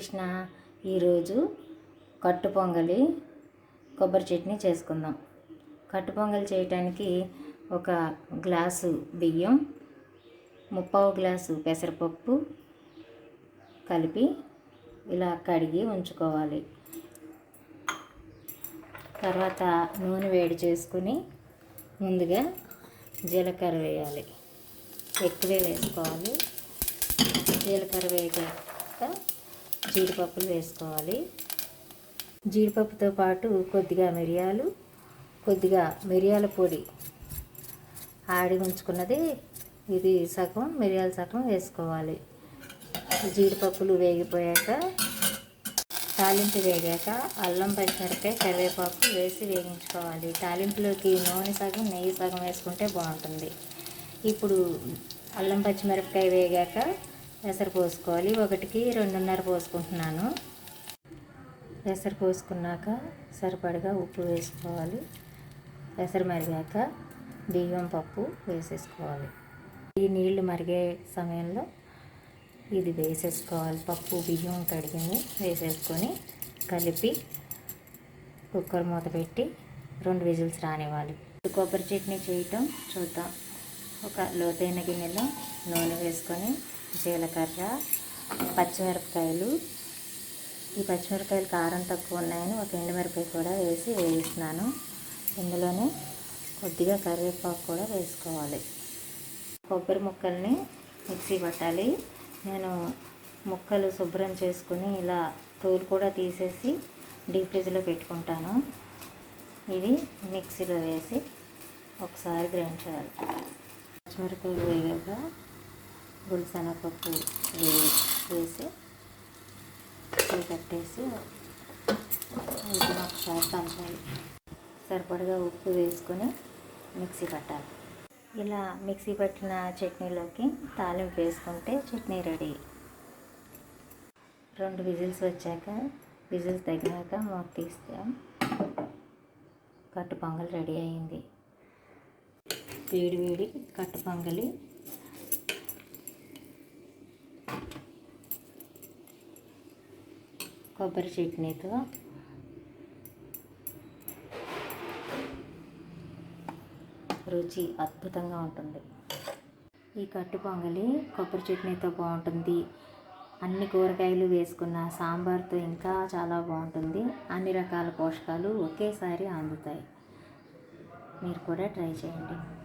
కృష్ణ ఈరోజు కట్టు పొంగలి కొబ్బరి చట్నీ చేసుకుందాం. కట్టు పొంగలి చేయటానికి ఒక గ్లాసు బియ్యం ముప్పావు గ్లాసు పెసరపప్పు కలిపి ఇలా కడిగి ఉంచుకోవాలి. తర్వాత నూనె వేడి చేసుకుని ముందుగా జీలకర్ర వేయాలి. ఎక్కువే వేసుకోవాలి. జీలకర్ర వేగాక జీడిపప్పులు వేసుకోవాలి. జీడిపప్పుతో పాటు కొద్దిగా మిరియాలు కొద్దిగా మిరియాల పొడి ఆడి ఉంచుకున్నది. ఇది సగం మిరియాల సగం వేసుకోవాలి. జీడిపప్పులు వేగిపోయాక తాలింపు వేగాక అల్లం పచ్చిమిరపకాయ కరివేపాకు వేసి వేగించుకోవాలి. తాలింపులోకి నూనె సగం నెయ్యి సగం వేసుకుంటే బాగుంటుంది. ఇప్పుడు అల్లం పచ్చిమిరపకాయ వేగాక పెసరు పోసుకోవాలి. ఒకటికి రెండున్నర పోసుకుంటున్నాను. పెసరు పోసుకున్నాక సరిపడగా ఉప్పు వేసుకోవాలి. పెసరు మరిగాక బియ్యం పప్పు వేసేసుకోవాలి. ఈ నీళ్ళు మరిగే సమయంలో ఇది వేసేసుకోవాలి. పప్పు బియ్యం కడిగింది. వేసేసుకొని కలిపి కుక్కర్ మూత పెట్టి రెండు విజిల్స్ రానివ్వాలి. కొబ్బరి చట్నీ చేయటం చూద్దాం. ఒక లోతైన గిన్నెలో నూనె వేసుకొని జీలకర్ర పచ్చిమిరపకాయలు. ఈ పచ్చిమిరపకాయలు కారం తక్కువ ఉన్నాయని ఒక ఎండుమిరపకాయ కూడా వేసి వేయిస్తున్నాను. ఇందులోనే కొద్దిగా కరివేపాకు కూడా వేసుకోవాలి. కొబ్బరి ముక్కల్ని మిక్సీ పట్టాలి. నేను ముక్కలు శుభ్రం చేసుకుని ఇలా తోలు కూడా తీసేసి డీప్ ఫ్రిడ్జ్లో పెట్టుకుంటాను. ఇది మిక్సీలో వేసి ఒకసారి గ్రైండ్ చేయాలి. పచ్చిమిరపకాయలు వేగాక గుడిసెనపప్పు వేసి కట్టేసి వీటిని ఒకసారి కలపాలి సరిపడగా ఉప్పు వేసుకొని మిక్సీ పట్టాలి. ఇలా మిక్సీ పట్టిన చట్నీలోకి తాలింపు వేసుకుంటే చట్నీ రెడీ. రెండు విజిల్స్ వచ్చాక విజిల్స్ తగ్గినాక మూత తీస్తే. కట్టు పొంగల్ రెడీ అయింది. వేడి వేడి కట్టు పొంగలి కొబ్బరి చట్నీతో రుచి అద్భుతంగా ఉంటుంది. ఈ కట్టు పొంగలి కొబ్బరి చట్నీతో బాగుంటుంది. అన్ని కూరగాయలు వేసుకున్న సాంబార్తో ఇంకా చాలా బాగుంటుంది. అన్ని రకాల పోషకాలు ఒకేసారి అందుతాయి. మీరు కూడా ట్రై చేయండి.